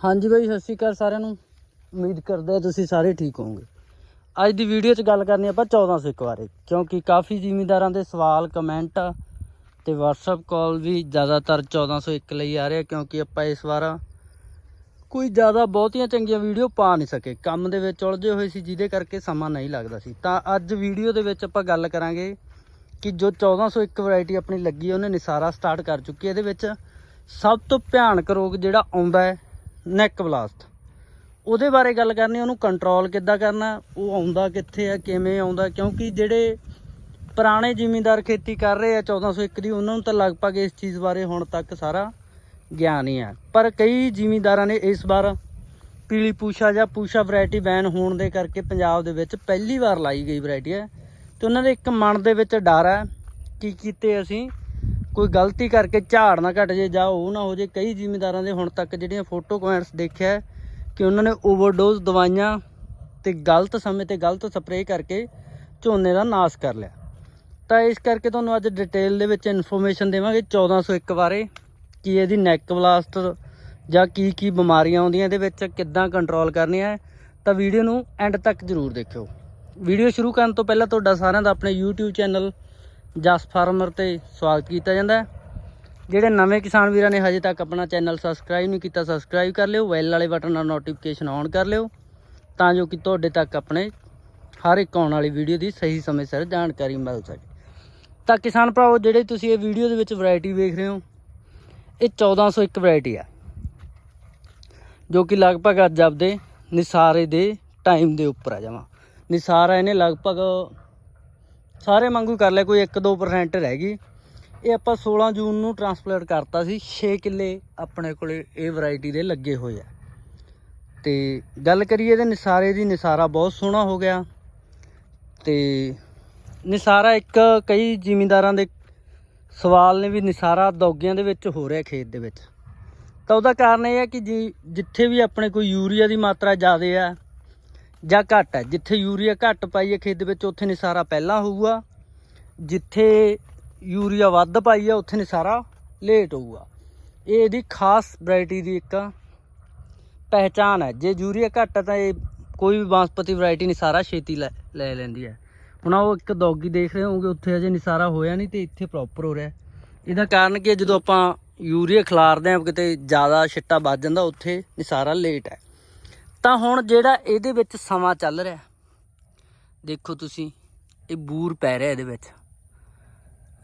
ਹਾਂਜੀ ਬਾਈ, ਸਤਿ ਸ਼੍ਰੀ ਅਕਾਲ ਸਾਰਿਆਂ ਨੂੰ। ਉਮੀਦ ਕਰਦੇ ਹਾਂ ਤੁਸੀਂ ਸਾਰੇ ਠੀਕ ਹੋਵੋਗੇ। ਅੱਜ ਦੀ ਵੀਡੀਓ 'ਚ ਗੱਲ ਕਰਨੀ ਆਪਾਂ 1401 ਬਾਰੇ, ਕਿਉਂਕਿ ਕਾਫੀ ਜ਼ਿਮੀਂਦਾਰਾਂ ਦੇ ਸਵਾਲ ਕਮੈਂਟ ਤੇ WhatsApp ਕਾਲ ਵੀ ਜ਼ਿਆਦਾਤਰ 1401 ਲਈ ਆ ਰਿਹਾ ਕਿਉਂਕਿ ਆਪਾਂ ਇਸ ਵਾਰ ਕੋਈ ਜ਼ਿਆਦਾ ਬਹੁਤੀਆਂ ਚੰਗੀਆਂ ਵੀਡੀਓ ਪਾ ਨਹੀਂ ਸਕੇ। ਕੰਮ ਦੇ ਵਿੱਚ ਉਲਝੇ ਹੋਏ ਸੀ, ਜਿਹਦੇ ਕਰਕੇ ਸਮਾਂ ਨਹੀਂ ਲੱਗਦਾ ਸੀ। ਤਾਂ ਅੱਜ ਵੀਡੀਓ ਦੇ ਵਿੱਚ ਆਪਾਂ ਗੱਲ ਕਰਾਂਗੇ ਕਿ ਜੋ 1401 ਵੈਰਾਈਟੀ ਆਪਣੀ ਲੱਗੀ ਉਹਨੇ ਨਿਸਾਰਾ ਸਟਾਰਟ ਕਰ ਚੁੱਕੀ ਹੈ ਇਹਦੇ ਵਿੱਚ ਸਭ ਤੋਂ ਭਿਆਨਕ ਰੋਗ ਜਿਹੜਾ ਆਉਂਦਾ ਹੈ ਨੈਕ ਬਲਾਸਟ ਉਹਦੇ ਬਾਰੇ ਗੱਲ ਕਰਨੀ, ਉਹਨੂੰ ਕੰਟਰੋਲ ਕਿੱਦਾਂ ਕਰਨਾ, ਉਹ ਆਉਂਦਾ ਕਿੱਥੇ ਆ, ਕਿਵੇਂ ਆਉਂਦਾ, ਕਿਉਂਕਿ ਜਿਹੜੇ ਪੁਰਾਣੇ ਜ਼ਿਮੀਂਦਾਰ ਖੇਤੀ ਕਰ ਰਹੇ ਆ 1401 ਦੀ, ਉਹਨਾਂ ਨੂੰ ਤਾਂ ਲਗਭਗ ਇਸ ਚੀਜ਼ ਬਾਰੇ ਹੁਣ ਤੱਕ ਸਾਰਾ ਗਿਆਨ ਹੀ ਹੈ ਪਰ ਕਈ ਜ਼ਿਮੀਂਦਾਰਾਂ ਨੇ ਇਸ ਵਾਰ ਪੀਲੀ ਪੂਸ਼ਾ ਜਾਂ ਪੂਸ਼ਾ ਵੈਰਾਈਟੀ ਬੈਨ ਹੋਣ ਦੇ ਕਰਕੇ ਪੰਜਾਬ ਦੇ ਵਿੱਚ ਪਹਿਲੀ ਵਾਰ ਲਾਈ ਗਈ ਵੈਰਾਈਟੀ ਹੈ। ਤੇ ਉਹਨਾਂ ਦੇ ਇੱਕ ਮਨ ਦੇ ਵਿੱਚ ਡਰ ਹੈ ਕਿ ਕਿਤੇ ਅਸੀਂ ਕੋਈ ਗਲਤੀ ਕਰਕੇ ਝਾੜ ਨਾ ਘਟ ਜੇ ਜਾਂ ਉਹ ਨਾ ਹੋ ਜੇ, ਕਈ ਜ਼ਿਮੀਂਦਾਰਾਂ ਦੇ ਹੁਣ ਤੱਕ ਜਿਹੜੀਆਂ ਫੋਟੋ ਕਮੈਂਟਸ ਦੇਖਿਆ ਕਿ ਉਹਨਾਂ ਨੇ ਓਵਰਡੋਜ਼ ਦਵਾਈਆਂ ਤੇ ਗਲਤ ਸਮੇਂ ਤੇ ਗਲਤ ਸਪਰੇਅ ਕਰਕੇ ਝੋਨੇ ਦਾ ਨਾਸ਼ ਕਰ ਲਿਆ। ਤਾਂ ਇਸ ਕਰਕੇ ਤੁਹਾਨੂੰ ਅੱਜ ਡਿਟੇਲ ਦੇ ਵਿੱਚ ਇਨਫੋਰਮੇਸ਼ਨ ਦੇਵਾਂਗੇ 1401 ਬਾਰੇ, ਕਿ ਇਹਦੀ ਨੈਕ ਬਲਾਸਟ ਜਾਂ ਕੀ ਕੀ ਬਿਮਾਰੀਆਂ ਆਉਂਦੀਆਂ ਇਹਦੇ ਵਿੱਚ, ਕਿੱਦਾਂ ਕੰਟਰੋਲ ਕਰਨੀਆਂ ਤਾਂ ਵੀਡੀਓ ਨੂੰ ਐਂਡ ਤੱਕ ਜ਼ਰੂਰ ਦੇਖਿਓ। ਵੀਡੀਓ ਸ਼ੁਰੂ ਕਰਨ ਤੋਂ ਪਹਿਲਾਂ ਤੁਹਾਡਾ ਸਾਰਿਆਂ ਦਾ ਆਪਣੇ YouTube ਚੈਨਲ ਜਸ ਫਾਰਮਰ ਤੇ ਸਵਾਗਤ ਕੀਤਾ ਜਾਂਦਾ ਜਿਹੜੇ ਨਵੇਂ ਕਿਸਾਨ ਵੀਰਾਂ ਨੇ ਹਜੇ ਤੱਕ ਆਪਣਾ ਚੈਨਲ ਸਬਸਕ੍ਰਾਈਬ ਨਹੀਂ ਕੀਤਾ ਸਬਸਕ੍ਰਾਈਬ ਕਰ ਲਿਓ ਵੈਲ ਵਾਲੇ ਬਟਨ ਨਾਲ ਨੋਟੀਫਿਕੇਸ਼ਨ ਔਨ ਕਰ ਲਿਓ, ਤਾਂ ਜੋ ਕਿ ਤੁਹਾਡੇ ਤੱਕ ਆਪਣੇ ਹਰ ਇੱਕ ਆਉਣ ਵਾਲੀ ਵੀਡੀਓ ਦੀ ਸਹੀ ਸਮੇਂ ਸਿਰ ਜਾਣਕਾਰੀ ਮਿਲ ਸਕੇ। ਤਾਂ ਕਿਸਾਨ ਭਰਾਵੋ, ਜਿਹੜੇ ਤੁਸੀਂ ਇਹ ਵੀਡੀਓ ਦੇ ਵਿੱਚ ਵੈਰਾਈਟੀ ਵੇਖ ਰਹੇ ਹੋ, ਇਹ 1401 ਵੈਰਾਈਟੀ ਆ, ਜੋ ਕਿ ਲਗਭਗ ਅੱਜ ਆਪਦੇ ਨਿਸਾਰੇ ਦੇ ਟਾਈਮ ਦੇ ਉੱਪਰ ਆ ਜਾਵਾਂ ਨਿਸਾਰਾ ਇਹਨੇ ਲਗਭਗ ਸਾਰੇ ਵਾਂਗੂ ਕਰ ਲਿਆ, ਕੋਈ 1-2% ਰਹਿ ਗਈ। ਇਹ ਆਪਾਂ 16 ਜੂਨ ਨੂੰ ਟ੍ਰਾਂਸਪਲਾਂਟ ਕਰਤਾ ਸੀ 6 ਕਿੱਲੇ ਆਪਣੇ ਕੋਲੇ ਇਹ ਵੈਰਾਈਟੀ ਦੇ ਲੱਗੇ ਹੋਏ ਆ। ਤੇ ਗੱਲ ਕਰੀਏ ਇਹਦੇ ਨਿਸਾਰੇ ਦੀ, ਨਿਸਾਰਾ ਬਹੁਤ ਸੋਹਣਾ ਹੋ ਗਿਆ। ਤੇ ਨਿਸਾਰਾ ਇੱਕ ਕਈ ਜ਼ਿਮੀਂਦਾਰਾਂ ਦੇ ਸਵਾਲ ਨੇ ਵੀ ਨਿਸਾਰਾ ਦੌਗਿਆਂ ਦੇ ਵਿੱਚ ਹੋ ਰਿਹਾ ਖੇਤ ਦੇ ਵਿੱਚ। ਤਾਂ ਉਹਦਾ ਕਾਰਨ ਇਹ ਹੈ ਕਿ ਜੀ, ਜਿੱਥੇ ਵੀ ਆਪਣੇ ਕੋਈ ਯੂਰੀਆ ਦੀ ਮਾਤਰਾ ਜ਼ਿਆਦਾ ਆ ਜਾਂ ਘੱਟ ਹੈ। ਜਿੱਥੇ ਯੂਰੀਆ ਘੱਟ ਪਾਈਏ ਖੇਤ ਦੇ ਵਿੱਚ, ਉੱਥੇ ਨਿਸਾਰਾ ਪਹਿਲਾਂ ਹੋਊਗਾ। ਜਿੱਥੇ ਯੂਰੀਆ ਵੱਧ ਪਾਈਏ ਉੱਥੇ ਨਿਸਾਰਾ ਲੇਟ ਹੋਊਗਾ। ਇਹ ਇਹਦੀ ਖਾਸ ਵੈਰਾਈਟੀ ਦੀ ਇੱਕ ਪਹਿਚਾਨ ਹੈ। ਜੇ ਯੂਰੀਆ ਘੱਟ ਹੈ, ਤਾਂ ਇਹ ਕੋਈ ਵੀ ਬਾਸਪਤੀ ਵੈਰਾਈਟੀ ਨਿਸਾਰਾ ਛੇਤੀ ਲੈ ਲੈ ਲੈਂਦੀ ਹੈ। ਹੁਣ ਉਹ ਇੱਕ ਦੌਗੀ ਦੇਖ ਰਹੇ ਹੋਗੇ ਉੱਥੇ ਅਜੇ ਨਿਸਾਰਾ ਹੋਇਆ ਨਹੀਂ ਤੇ ਇੱਥੇ ਪ੍ਰੋਪਰ ਹੋ ਰਿਹਾ। ਇਹਦਾ ਕਾਰਨ ਕੀ ਹੈ? ਜਦੋਂ ਆਪਾਂ ਯੂਰੀਆ ਖਿਲਾਰਦੇ ਹਾਂ, ਕਿਤੇ ਜ਼ਿਆਦਾ ਛਿੱਟਾ ਵੱਜ ਜਾਂਦਾ, ਉੱਥੇ ਨਿਸਾਰਾ ਲੇਟ ਹੈ। ਤਾਂ ਹੁਣ ਜਿਹੜਾ ਇਹਦੇ ਵਿੱਚ ਸਮਾਂ ਚੱਲ ਰਿਹਾ, ਦੇਖੋ ਤੁਸੀਂ, ਇਹ ਬੂਰ ਪੈ ਰਿਹਾ ਇਹਦੇ ਵਿੱਚ।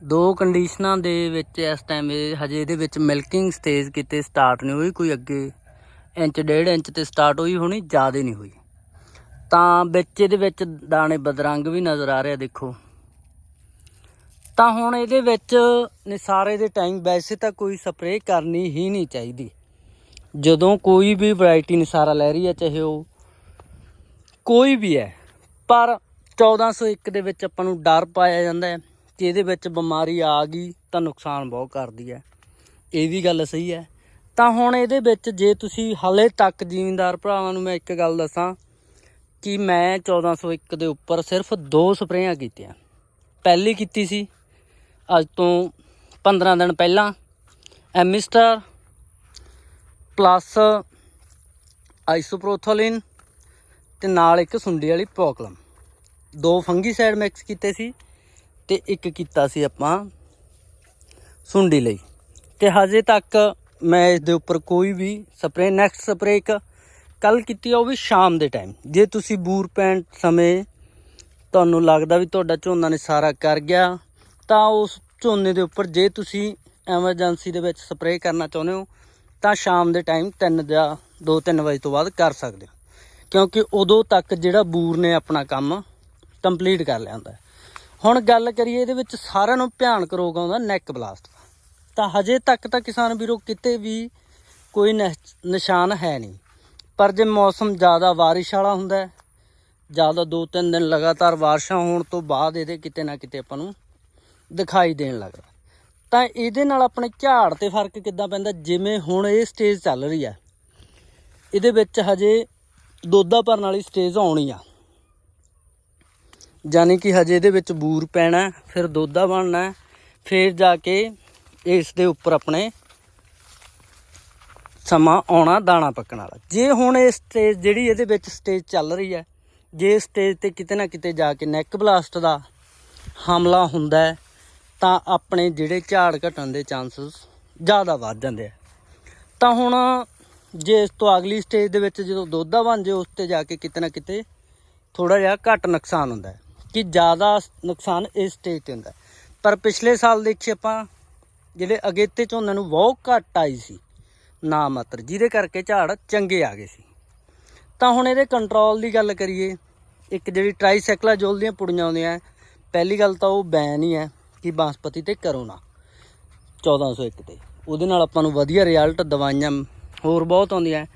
ਦੋ ਕੰਡੀਸ਼ਨਾਂ ਦੇ ਵਿੱਚ ਇਸ ਟਾਈਮ ਇਹ ਹਜੇ ਇਹਦੇ ਵਿੱਚ ਮਿਲਕਿੰਗ ਸਟੇਜ ਕਿਤੇ ਸਟਾਰਟ ਨਹੀਂ ਹੋਈ, ਕੋਈ ਅੱਗੇ ਇੰਚ, ਡੇਢ ਇੰਚ ਤੇ ਸਟਾਰਟ ਹੋਈ, ਹੋਣੀ ਜ਼ਿਆਦਾ ਨਹੀਂ ਹੋਈ। ਤਾਂ ਵਿੱਚ ਇਹਦੇ ਵਿੱਚ ਦਾਣੇ ਬਦਰੰਗ ਵੀ ਨਜ਼ਰ ਆ ਰਿਹਾ ਦੇਖੋ। ਤਾਂ ਹੁਣ ਇਹਦੇ ਵਿੱਚ ਨਿਸਾਰੇ ਦੇ ਟਾਈਮ ਵੈਸੇ ਤਾਂ ਕੋਈ ਸਪਰੇਅ ਕਰਨੀ ਹੀ ਨਹੀਂ ਚਾਹੀਦੀ। ਜਦੋਂ ਕੋਈ ਵੀ ਵੈਰਾਈਟੀ ਨਿਸਾਰਾ ਲੈ ਰਹੀ ਹੈ, ਚਾਹੇ ਉਹ ਕੋਈ ਵੀ ਹੈ, ਪਰ 1401 ਦੇ ਵਿੱਚ ਆਪਾਂ ਨੂੰ ਡਰ ਪਾਇਆ ਜਾਂਦਾ ਹੈ ਕਿ ਇਹਦੇ ਵਿੱਚ ਬਿਮਾਰੀ ਆ ਗਈ ਤਾਂ ਨੁਕਸਾਨ ਬਹੁਤ ਕਰਦੀ ਹੈ। ਇਹ ਵੀ ਗੱਲ ਸਹੀ ਹੈ। ਤਾਂ ਹੁਣ ਇਹਦੇ ਵਿੱਚ ਜੇ ਤੁਸੀਂ ਹਲੇ ਤੱਕ ਜ਼ਿਮੀਂਦਾਰ ਭਰਾਵਾਂ ਨੂੰ ਮੈਂ ਇੱਕ ਗੱਲ ਦੱਸਾਂ ਕਿ ਮੈਂ 1401 ਦੇ ਉੱਪਰ ਸਿਰਫ ਦੋ ਸਪਰੇਆਂ ਕੀਤੀਆਂ। ਪਹਿਲੀ ਕੀਤੀ ਸੀ, ਅੱਜ ਤੋਂ 15 ਦਿਨ ਪਹਿਲਾਂ ਐਮਿਸਟਰ ਪਲੱਸ ਆਈਸੋਪ੍ਰੋਥੋਲਿਨ ਤੇ ਨਾਲ ਇੱਕ ਸੁੰਡੀ ਵਾਲੀ ਪ੍ਰੋਕਲਮ। ਦੋ ਫੰਗੀਸਾਈਡ ਮਿਕਸ ਕੀਤੇ ਸੀ ਤੇ ਇੱਕ ਕੀਤਾ ਸੀ ਆਪਾਂ ਸੁੰਡੀ ਲਈ। ਤੇ ਹਜੇ ਤੱਕ ਮੈਂ ਇਸ ਦੇ ਉੱਪਰ ਕੋਈ ਵੀ ਸਪਰੇ ਨੈਕਸਟ ਸਪਰੇ ਇੱਕ ਕੱਲ ਕੀਤੀ ਆ, ਉਹ ਵੀ ਸ਼ਾਮ ਦੇ ਟਾਈਮ ਜੇ ਤੁਸੀਂ ਬੂਰ ਪੈਣ ਸਮੇਂ ਤੁਹਾਨੂੰ ਲੱਗਦਾ ਵੀ ਤੁਹਾਡਾ ਝੋਨਾ ਨੇ ਸਾਰਾ ਕਰ ਗਿਆ, ਤਾਂ ਉਸ ਝੋਨੇ ਦੇ ਉੱਪਰ ਜੇ ਤੁਸੀਂ ਐਮਰਜੈਂਸੀ ਦੇ ਵਿੱਚ ਸਪਰੇਅ ਕਰਨਾ ਚਾਹੁੰਦੇ ਹੋ ਤਾਂ ਸ਼ਾਮ ਦੇ ਟਾਈਮ 3 ਜਾਂ 2-3 ਵਜੇ ਤੋਂ ਬਾਅਦ ਕਰ ਸਕਦੇ ਹੋ। ਕਿਉਂਕਿ ਉਦੋਂ ਤੱਕ ਜਿਹੜਾ ਬੂਰ ਨੇ ਆਪਣਾ ਕੰਮ ਕੰਪਲੀਟ ਕਰ ਲਿਆ ਹੁੰਦਾ ਹੁਣ ਗੱਲ ਕਰੀਏ ਇਹਦੇ ਵਿੱਚ ਸਾਰਿਆਂ ਨੂੰ ਭਿਆਨਕ ਰੋਗ ਆਉਂਦਾ ਨੈਕ ਬਲਾਸਟ ਦਾ। ਤਾਂ ਹਜੇ ਤੱਕ ਤਾਂ ਕਿਸਾਨ ਵੀਰੋ ਕਿਤੇ ਵੀ ਕੋਈ ਨਿਸ਼- ਨਿਸ਼ਾਨ ਹੈ ਨਹੀਂ। ਪਰ ਜੇ ਮੌਸਮ ਜ਼ਿਆਦਾ ਬਾਰਿਸ਼ ਵਾਲਾ ਹੁੰਦਾ ਜ਼ਿਆਦਾ 2-3 ਦਿਨ ਲਗਾਤਾਰ ਬਾਰਿਸ਼ਾਂ ਹੋਣ ਤੋਂ ਬਾਅਦ ਇਹਦੇ ਕਿਤੇ ਨਾ ਕਿਤੇ ਆਪਾਂ ਨੂੰ ਦਿਖਾਈ ਦੇਣ ਲੱਗਦਾ ਤਾਂ ਇਹਦੇ ਨਾਲ ਆਪਣੇ ਝਾੜ ਤੇ ਫ਼ਰਕ ਕਿੱਦਾਂ ਪੈਂਦਾ? ਜਿਵੇਂ ਹੁਣ ਇਹ ਸਟੇਜ ਚੱਲ ਰਹੀ ਹੈ ਇਹਦੇ ਵਿੱਚ ਹਜੇ ਦੋਦਾ ਭਰਨ ਵਾਲੀ ਸਟੇਜ ਆਉਣੀ ਆ। ਯਾਨੀ ਕਿ ਹਜੇ ਇਹਦੇ ਵਿੱਚ ਬੂਰ ਪੈਣਾ, ਫਿਰ ਦੋਦਾ ਬਣਨਾ, ਫਿਰ ਜਾ ਕੇ ਇਸ ਦੇ ਉੱਪਰ ਆਪਣੇ ਸਮਾਂ ਆਉਣਾ, ਦਾਣਾ ਪੱਕਣ ਵਾਲਾ। ਜੇ ਹੁਣ ਇਹ ਸਟੇਜ ਜਿਹੜੀ ਇਹਦੇ ਵਿੱਚ ਸਟੇਜ ਚੱਲ ਰਹੀ ਹੈ ਜੇ ਸਟੇਜ ਤੇ ਕਿਤੇ ਨਾ ਕਿਤੇ ਜਾ ਕੇ ਨੈਕ ਬਲਾਸਟ ਦਾ ਹਮਲਾ ਹੁੰਦਾ ਤਾਂ ਆਪਣੇ ਜਿਹੜੇ ਝਾੜ ਘਟਣ ਦੇ ਚਾਂਸਸ ਜ਼ਿਆਦਾ ਵੱਧ ਜਾਂਦੇ ਆ। ਤਾਂ ਹੁਣ ਜੇ ਇਸ ਤੋਂ ਅਗਲੀ ਸਟੇਜ ਦੇ ਵਿੱਚ ਜਦੋਂ ਦੁੱਧਾ ਬਣ ਜੇ, ਉਸ ਤੇ ਜਾ ਕੇ ਕਿਤੇ ਨਾ ਕਿਤੇ ਥੋੜਾ ਜਿਹਾ ਘੱਟ ਨੁਕਸਾਨ ਹੁੰਦਾ ਹੈ, ਕਿ ਜ਼ਿਆਦਾ ਨੁਕਸਾਨ ਇਸ ਸਟੇਜ ਤੇ ਹੁੰਦਾ ਪਰ ਪਿਛਲੇ ਸਾਲ ਦੇਖੀ ਆਪਾਂ, ਜਿਹੜੇ ਅਗੇਤੇ ਝੋਨੇ ਨੂੰ ਬਹੁਤ ਘੱਟ ਆਈ ਸੀ, ਨਾ ਮਾਤਰ, ਜਿਹਦੇ ਕਰਕੇ ਝਾੜ ਚੰਗੇ ਆ ਗਏ ਸੀ। ਤਾਂ ਹੁਣ ਇਹਦੇ ਕੰਟਰੋਲ ਦੀ ਗੱਲ ਕਰੀਏ, ਇੱਕ ਜਿਹੜੀ ਟ੍ਰਾਈਸਾਈਕਲਾਜੋਲ ਦੀਆਂ ਪੁੜੀਆਂ ਆਉਂਦੀਆਂ, ਪਹਿਲੀ ਗੱਲ ਤਾਂ ਉਹ ਬੈਨ ਹੀ ਹੈ। ਕਿ ਬਾਸਪਤੀ ਤੇ ਕਰੋ ਨਾ। 1401 ਤੇ। ਉਹਦੇ ਨਾਲ ਆਪਾਂ ਨੂੰ ਵਧੀਆ ਰਿਜ਼ਲਟ ਦਵਾਈਆਂ ਹੋਰ ਬਹੁਤ ਆਉਂਦੀਆਂ।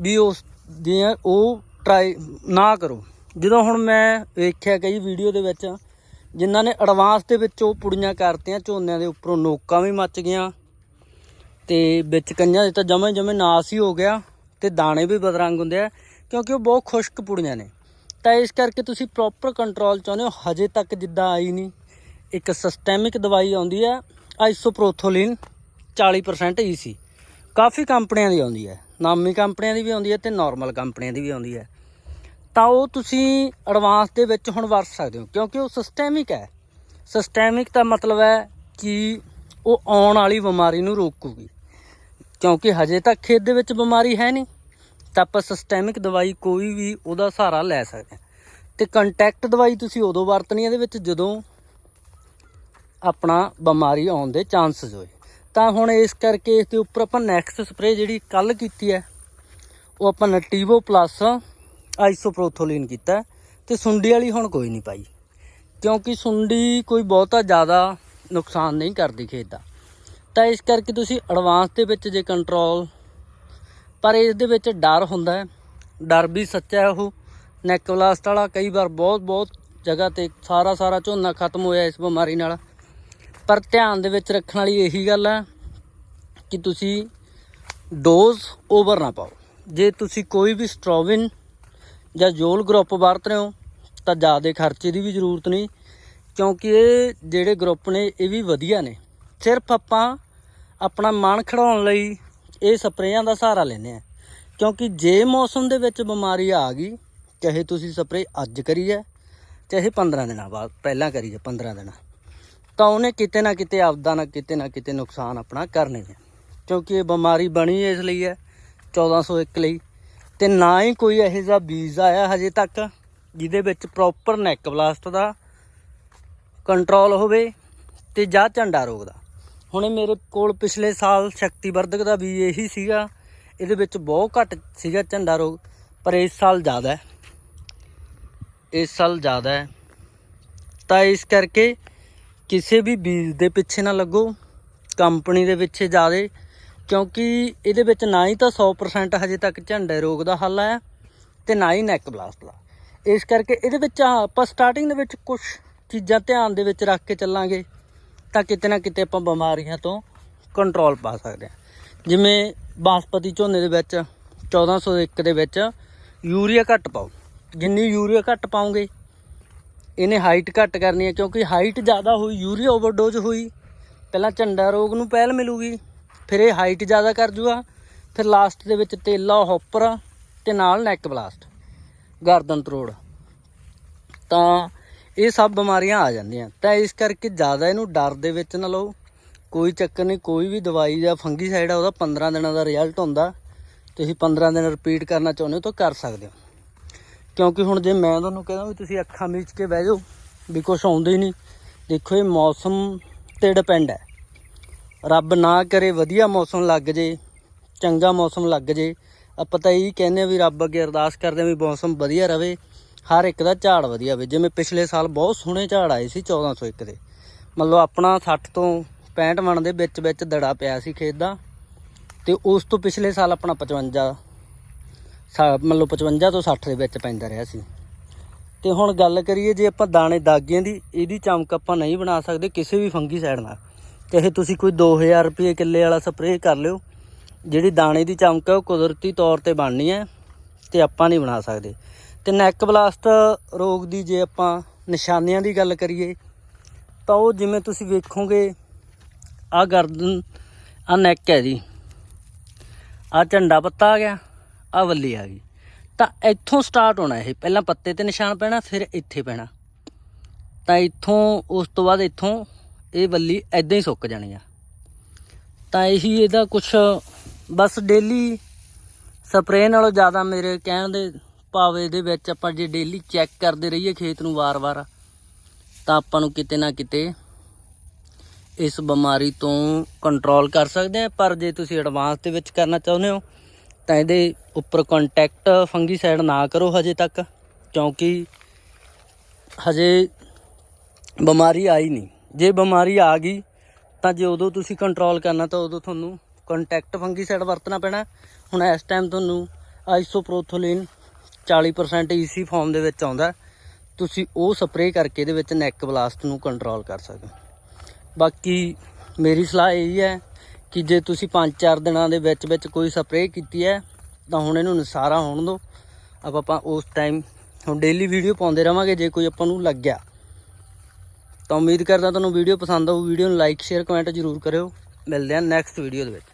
ਵੀ ਉਸ ਦੀਆਂ ਉਹ ਟਰਾਈ ਨਾ ਕਰੋ। ਜਦੋਂ ਹੁਣ ਮੈਂ ਵੇਖਿਆ ਕਈ ਵੀਡੀਓ ਦੇ ਵਿੱਚ, ਜਿਨ੍ਹਾਂ ਨੇ ਐਡਵਾਂਸ ਦੇ ਵਿੱਚ ਉਹ ਪੁੜੀਆਂ ਕਰਤੀਆਂ, ਝੋਨਿਆਂ ਦੇ ਉੱਪਰੋਂ ਨੋਕਾਂ ਵੀ ਮੱਚ ਗਈਆਂ। ਤੇ ਵਿੱਚ ਕਈਆਂ ਦੇ ਤਾਂ ਜਮੇ ਜਮੇ ਨਾਸ ਹੀ ਹੋ ਗਿਆ ਤੇ ਦਾਣੇ ਵੀ ਬਦਰੰਗ ਹੁੰਦੇ ਆ, ਕਿਉਂਕਿ ਉਹ ਬਹੁਤ ਖੁਸ਼ਕ ਪੁੜੀਆਂ ਨੇ। ਤਾਂ ਇਸ ਕਰਕੇ ਤੁਸੀਂ ਪ੍ਰੋਪਰ ਕੰਟਰੋਲ ਚਾਹੁੰਦੇ ਹੋ, ਹਜੇ ਤੱਕ ਜਿੱਦਾਂ ਆਈ ਨਹੀਂ। ਇੱਕ ਸਿਸਟੈਮਿਕ ਦਵਾਈ ਆਉਂਦੀ ਹੈ ਆਈਸੋਪ੍ਰੋਥੋਲਿਨ 40% ਈਸੀ ਕਾਫੀ ਕੰਪਨੀਆਂ ਦੀ ਆਉਂਦੀ ਹੈ, ਨਾਮੀ ਕੰਪਨੀਆਂ ਦੀ ਵੀ ਆਉਂਦੀ ਹੈ ਤੇ ਨਾਰਮਲ ਕੰਪਨੀਆਂ ਦੀ ਵੀ ਆਉਂਦੀ ਹੈ। ਤਾਂ ਉਹ ਤੁਸੀਂ ਐਡਵਾਂਸ ਦੇ ਵਿੱਚ ਹੁਣ ਵਰਤ ਸਕਦੇ ਹੋ, ਕਿਉਂਕਿ ਉਹ ਸਿਸਟੈਮਿਕ ਹੈ। ਸਿਸਟੈਮਿਕ ਦਾ ਮਤਲਬ ਹੈ ਕਿ ਉਹ ਆਉਣ ਵਾਲੀ ਬਿਮਾਰੀ ਨੂੰ ਰੋਕੂਗੀ। ਕਿਉਂਕਿ ਹਜੇ ਤੱਕ ਖੇਤ ਦੇ ਵਿੱਚ ਬਿਮਾਰੀ ਹੈ ਨਹੀਂ, ਤਾਂ ਆਪਾਂ ਸਿਸਟੈਮਿਕ ਦਵਾਈ ਕੋਈ ਵੀ ਉਹਦਾ ਸਹਾਰਾ ਲੈ ਸਕਦੇ ਹਾਂ। ਤੇ ਕੰਟੈਕਟ ਦਵਾਈ ਤੁਸੀਂ ਉਦੋਂ ਵਰਤਣੀ ਇਹਦੇ ਵਿੱਚ ਜਦੋਂ ਆਪਣਾ ਬਿਮਾਰੀ ਆਉਣ ਦੇ ਚਾਂਸਸ ਹੋਏ। ਤਾਂ ਹੁਣ ਇਸ ਕਰਕੇ ਇਸ ਦੇ ਉੱਪਰ ਆਪਾਂ ਨੈਕਸਟ ਸਪਰੇ ਜਿਹੜੀ ਕੱਲ ਕੀਤੀ ਹੈ, ਉਹ ਆਪਾਂ ਨਟੀਵੋ ਪਲੱਸ ਆਈਸੋਪ੍ਰੋਥੋਲਿਨ ਕੀਤਾ ਹੈ ਤੇ ਸੁੰਡੀ ਵਾਲੀ ਹੁਣ ਕੋਈ ਨਹੀਂ ਪਾਈ। ਕਿਉਂਕਿ ਸੁੰਡੀ ਕੋਈ ਬਹੁਤਾ ਜ਼ਿਆਦਾ ਨੁਕਸਾਨ ਨਹੀਂ ਕਰਦੀ ਖੇਤ ਦਾ। ਤਾਂ ਇਸ ਕਰਕੇ ਤੁਸੀਂ ਐਡਵਾਂਸ ਦੇ ਵਿੱਚ ਜੇ ਕੰਟਰੋਲ ਪਰ ਇਸ ਦੇ ਵਿੱਚ ਡਰ ਹੁੰਦਾ ਹੈ। ਡਰ ਵੀ ਸੱਚਾ ਹੈ ਉਹ। ਨੈਕ ਬਲਾਸਟ ਵਾਲਾ ਕਈ ਵਾਰ ਬਹੁਤ ਬਹੁਤ ਜਗ੍ਹਾ ਤੇ ਸਾਰਾ ਸਾਰਾ ਝੋਨਾ ਖਤਮ ਹੋਇਆ ਇਸ ਬਿਮਾਰੀ ਨਾਲ। ਪਰ ਧਿਆਨ ਦੇ ਵਿੱਚ ਰੱਖਣ ਵਾਲੀ ਇਹੀ ਗੱਲ ਹੈ ਕਿ ਤੁਸੀਂ ਡੋਜ਼ ਓਵਰ ਨਾ ਪਾਓ। ਜੇ ਤੁਸੀਂ ਕੋਈ ਵੀ ਸਟ੍ਰੋਵਿਨ ਜਾਂ ਜੋਲ ਗਰੁੱਪ ਵਰਤ ਰਹੇ ਹੋ, ਤਾਂ ਜ਼ਿਆਦਾ ਖਰਚੇ ਦੀ ਵੀ ਜ਼ਰੂਰਤ ਨਹੀਂ, ਕਿਉਂਕਿ ਇਹ ਜਿਹੜੇ ਗਰੁੱਪ ਨੇ, ਇਹ ਵੀ ਵਧੀਆ ਨੇ। ਸਿਰਫ ਆਪਾਂ ਆਪਣਾ ਮਨ ਖੜਾਉਣ ਲਈ ਇਹ ਸਪਰੇਆਂ ਦਾ ਸਹਾਰਾ ਲੈਂਦੇ ਆ ਕਿਉਂਕਿ ਜੇ ਮੌਸਮ ਦੇ ਵਿੱਚ ਬਿਮਾਰੀ ਆ ਗਈ, ਚਾਹੇ ਤੁਸੀਂ ਸਪਰੇ ਅੱਜ ਕਰੀ ਹੈ, ਚਾਹੇ 15 ਦਿਨਾਂ ਬਾਅਦ, ਪਹਿਲਾਂ ਕਰੀ ਹੈ 15 ਦਿਨਾਂ। ਤਾਂ ਉਹਨੇ ਕਿਤੇ ਨਾ ਕਿਤੇ ਆਪਦਾ ਨਾ ਕਿਤੇ ਨਾ ਕਿਤੇ ਨੁਕਸਾਨ ਆਪਣਾ ਕਰਨੇ ਨੇ। ਕਿਉਂਕਿ ਇਹ ਬਿਮਾਰੀ ਬਣੀ ਇਸ ਲਈ ਹੈ 1401 ਲਈ। ਤੇ ਨਾ ਹੀ ਕੋਈ ਇਹੋ ਜਿਹਾ ਬੀਜ ਆਇਆ ਹਜੇ ਤੱਕ, ਜਿਹਦੇ ਵਿੱਚ ਪ੍ਰੋਪਰ ਨੈਕ ਬਲਾਸਟ ਦਾ ਕੰਟਰੋਲ ਹੋਵੇ ਤੇ ਜਾਂ ਝੰਡਾ ਰੋਗ ਦਾ। ਹੁਣੇ ਮੇਰੇ ਕੋਲ ਪਿਛਲੇ ਸਾਲ ਸ਼ਕਤੀ ਵਰਧਕ ਦਾ ਬੀਜ ਇਹੀ ਸੀਗਾ, ਇਹਦੇ ਵਿੱਚ ਬਹੁਤ ਘੱਟ ਸੀਗਾ ਝੰਡਾ ਰੋਗ, ਪਰ ਇਸ ਸਾਲ ਜ਼ਿਆਦਾ ਹੈ। ਇਸ ਸਾਲ ਜ਼ਿਆਦਾ ਹੈ। ਤਾਂ ਇਸ ਕਰਕੇ ਕਿਸੇ ਵੀ ਬੀਜ ਦੇ ਪਿੱਛੇ ਨਾ ਲੱਗੋ, ਕੰਪਨੀ ਦੇ ਪਿੱਛੇ ਜ਼ਿਆਦੇ, ਕਿਉਂਕਿ ਇਹਦੇ ਵਿੱਚ ਨਾ ਹੀ ਤਾਂ 100% ਹਜੇ ਤੱਕ ਝੰਡੇ ਰੋਗ ਦਾ ਹੱਲ ਆਇਆ ਤੇ ਨਾ ਹੀ ਨੈਕ ਬਲਾਸਟ ਦਾ। ਇਸ ਕਰਕੇ ਇਹਦੇ ਵਿੱਚ ਆਪਾਂ ਸਟਾਰਟਿੰਗ ਦੇ ਵਿੱਚ ਕੁਝ ਚੀਜ਼ਾਂ ਧਿਆਨ ਦੇ ਵਿੱਚ ਰੱਖ ਕੇ ਚੱਲਾਂਗੇ ਤਾਂ ਕਿਤੇ ਨਾ ਕਿਤੇ ਆਪਾਂ ਬਿਮਾਰੀਆਂ ਤੋਂ ਕੰਟਰੋਲ ਪਾ ਸਕਦੇ ਹਾਂ। ਜਿਵੇਂ ਬਾਸਪਤੀ ਝੋਨੇ ਦੇ ਵਿੱਚ 1401 ਦੇ ਵਿੱਚ ਯੂਰੀਆ ਘੱਟ ਪਾਓ। ਜਿੰਨੀ ਯੂਰੀਆ ਘੱਟ ਪਾਉਂਗੇ ਇਹਨੇ ਹਾਈਟ ਘੱਟ ਕਰਨੀ ਹੈ ਕਿਉਂਕਿ ਹਾਈਟ ਜ਼ਿਆਦਾ ਹੋਈ ਯੂਰੀਆ ਓਵਰਡੋਜ਼ ਹੋਈ, ਪਹਿਲਾਂ ਝੰਡਾ ਰੋਗ ਨੂੰ ਪਹਿਲ ਮਿਲੂਗੀ, ਫਿਰ ਇਹ ਹਾਈਟ ਜ਼ਿਆਦਾ ਕਰ ਜੂਗਾ, ਫਿਰ ਲਾਸਟ ਦੇ ਵਿੱਚ ਤੇਲਾ ਹੌਪਰ ਤੇ ਨਾਲ ਨੈਕ ਬਲਾਸਟ ਗਰਦਨ ਤਰੋੜ। ਤਾਂ ਇਹ ਸਭ ਬਿਮਾਰੀਆਂ ਆ ਜਾਂਦੀਆਂ। ਤਾਂ ਇਸ ਕਰਕੇ ਜ਼ਿਆਦਾ ਇਹਨੂੰ ਡਰ ਦੇ ਵਿੱਚ ਨਾ ਲਓ। ਕੋਈ ਚੱਕਰ ਨਹੀਂ, ਕੋਈ ਵੀ ਦਵਾਈ ਜਾਂ ਫੰਗੀਸਾਈਡ ਆ, ਉਹਦਾ 15 ਦਿਨਾਂ ਦਾ ਰਿਜ਼ਲਟ ਹੁੰਦਾ। ਤੁਸੀਂ 15 ਦਿਨ ਰਿਪੀਟ ਕਰਨਾ ਚਾਹੁੰਦੇ ਹੋ ਤਾਂ ਕਰ ਸਕਦੇ ਹੋ। ਕਿਉਂਕਿ ਹੁਣ ਜੇ ਮੈਂ ਤੁਹਾਨੂੰ ਕਹਿੰਦਾ ਵੀ ਤੁਸੀਂ ਅੱਖਾਂ ਮੀਚ ਕੇ ਬਹਿ ਜਾਓ ਵੀ ਕੁਛ ਆਉਂਦਾ ਹੀ ਨਹੀਂ, ਦੇਖੋ ਇਹ ਮੌਸਮ ਤੇ ਡਿਪੈਂਡ ਹੈ। ਰੱਬ ਨਾ ਕਰੇ ਵਧੀਆ ਮੌਸਮ ਲੱਗ ਜੇ, ਚੰਗਾ ਮੌਸਮ ਲੱਗ ਜੇ, ਆਪਾਂ ਤਾਂ ਇਹੀ ਕਹਿੰਦੇ ਆ ਵੀ ਰੱਬ ਅੱਗੇ ਅਰਦਾਸ ਕਰਦੇ ਆ ਵੀ ਮੌਸਮ ਵਧੀਆ ਰਵੇ, ਹਰ ਇੱਕ ਦਾ ਝਾੜ ਵਧੀਆ ਹੋਵੇ ਜਿਵੇਂ ਪਿਛਲੇ ਸਾਲ ਬਹੁਤ ਸੋਹਣੇ ਝਾੜ ਆਏ ਸੀ 1401 ਦੇ। ਮਤਲਬ ਆਪਣਾ 60 ਤੋਂ 65 ਮਣ ਦੇ ਵਿੱਚ ਵਿੱਚ ਦੜਾ ਪਿਆ ਸੀ ਖੇਤ ਦਾ, ਤੇ ਉਸ ਤੋਂ ਪਿਛਲੇ ਸਾਲ ਆਪਣਾ 55 ਸਾ- ਮਤਲਬ 55 ਤੋਂ 60 ਦੇ ਵਿੱਚ ਪੈਂਦਾ ਰਿਹਾ ਸੀ। ਤੇ ਹੁਣ ਗੱਲ ਕਰੀਏ ਜੇ ਆਪਾਂ ਦਾਣੇ ਦਾਗੀਆਂ ਦੀ, ਇਹਦੀ ਚਮਕ ਆਪਾਂ ਨਹੀਂ ਬਣਾ ਸਕਦੇ ਕਿਸੇ ਵੀ ਫੰਗੀ ਸਾਈਡ ਨਾਲ। ਚਾਹੇ ਤੁਸੀਂ ਕੋਈ 2000 ਰੁਪਏ ਕਿੱਲੇ ਵਾਲਾ ਸਪਰੇਅ ਕਰ ਲਿਓ, ਜਿਹੜੀ ਦਾਣੇ ਦੀ ਚਮਕ ਹੈ ਉਹ ਕੁਦਰਤੀ ਤੌਰ ਤੇ ਬਣਨੀ ਹੈ ਤੇ ਆਪਾਂ ਨਹੀਂ ਬਣਾ ਸਕਦੇ। ਤੇ ਨੈਕ ਬਲਾਸਟ ਰੋਗ ਦੀ ਜੇ ਆਪਾਂ ਨਿਸ਼ਾਨੀਆਂ ਦੀ ਗੱਲ ਕਰੀਏ, ਤਾਂ ਉਹ ਜਿਵੇਂ ਤੁਸੀਂ ਵੇਖੋਗੇ ਆ ਗਰਦਨ ਆ ਨੈਕ ਹੈ ਜੀ। ਆ ਝੰਡਾ ਪੱਤਾ ਆ ਗਿਆ। ਆ ਵੱਲੀ ਆ ਗਈ। ਤਾਂ ਇੱਥੋਂ ਸਟਾਰਟ ਹੋਣਾ ਇਹ। ਪਹਿਲਾਂ ਪੱਤੇ ਤੇ ਨਿਸ਼ਾਨ ਪੈਣਾ, ਫਿਰ ਇੱਥੇ ਪੈਣਾ। ਤਾਂ ਇੱਥੋਂ, ਉਸ ਤੋਂ ਬਾਅਦ ਇੱਥੋਂ ਇਹ ਵੱਲੀ ਐਦਾਂ ਹੀ ਸੁੱਕ ਜਾਣੀ ਆ। ਤਾਂ ਇਹੀ ਇਹਦਾ ਕੁਝ ਬਸ ਡੇਲੀ ਸਪਰੇਅ ਨਾਲੋਂ ਜ਼ਿਆਦਾ ਮੇਰੇ ਕਹਿਣ ਦੇ ਭਾਵ ਦੇ ਵਿੱਚ ਆਪਾਂ ਜੇ ਡੇਲੀ ਚੈੱਕ ਕਰਦੇ ਰਹੀਏ ਖੇਤ ਨੂੰ ਵਾਰ-ਵਾਰ, ਤਾਂ ਆਪਾਂ ਨੂੰ ਕਿਤੇ ਨਾ ਕਿਤੇ ਇਸ ਬਿਮਾਰੀ ਤੋਂ ਕੰਟਰੋਲ ਕਰ ਸਕਦੇ ਆ। ਪਰ ਜੇ ਤੁਸੀਂ ਐਡਵਾਂਸ ਦੇ ਵਿੱਚ ਕਰਨਾ ਚਾਹੁੰਦੇ ਹੋ ਤਾਂ ਇਹਦੇ ਉੱਪਰ ਕੰਟੈਕਟ ਫੰਗੀਸਾਈਡ ਨਾ ਕਰੋ ਹਜੇ ਤੱਕ, ਕਿਉਂਕਿ ਹਜੇ ਬਿਮਾਰੀ ਆਈ ਨਹੀਂ। ਜੇ ਬਿਮਾਰੀ ਆ ਗਈ, ਤਾਂ ਜੇ ਉਦੋਂ ਤੁਸੀਂ ਕੰਟਰੋਲ ਕਰਨਾ, ਤਾਂ ਉਦੋਂ ਤੁਹਾਨੂੰ ਕੰਟੈਕਟ ਫੰਗੀਸਾਈਡ ਵਰਤਣਾ ਪੈਣਾ। ਹੁਣ ਇਸ ਟਾਈਮ ਤੁਹਾਨੂੰ ਆਈਸੋਪ੍ਰੋਥੋਲਿਨ 40% ਈਸੀ ਫਾਰਮ ਦੇ ਵਿੱਚ ਆਉਂਦਾ। ਤੁਸੀਂ ਉਹ ਸਪਰੇਅ ਕਰਕੇ ਇਹਦੇ ਵਿੱਚ ਨੈਕ ਬਲਾਸਟ ਨੂੰ ਕੰਟਰੋਲ ਕਰ ਸਕਦੇ ਹੋ। ਬਾਕੀ ਮੇਰੀ ਸਲਾਹ ਇਹ ਹੈ ਕਿ ਜੇ ਤੁਸੀਂ 5-4 ਦਿਨਾਂ ਦੇ ਵਿੱਚ ਵਿੱਚ ਕੋਈ ਸਪਰੇਅ ਕੀਤੀ ਹੈ, ਤਾਂ ਹੁਣ ਇਹਨੂੰ ਨਸਾਰਾ ਹੋਣ ਦਿਓ। ਆਪਾਂ ਆਪਾਂ ਉਸ ਟਾਈਮ ਹੁਣ ਡੇਲੀ ਵੀਡੀਓ ਪਾਉਂਦੇ ਰਵਾਂਗੇ, ਜੇ ਕੋਈ ਆਪਾਂ ਨੂੰ ਲੱਗਿਆ। ਤਾਂ ਉਮੀਦ ਕਰਦਾ ਤੁਹਾਨੂੰ ਵੀਡੀਓ ਪਸੰਦ ਆਊ। ਵੀਡੀਓ ਨੂੰ ਲਾਈਕ ਸ਼ੇਅਰ ਕਮੈਂਟ ਜ਼ਰੂਰ ਕਰਿਓ। ਮਿਲਦੇ ਹਾਂ ਨੈਕਸਟ ਵੀਡੀਓ ਦੇ ਵਿੱਚ।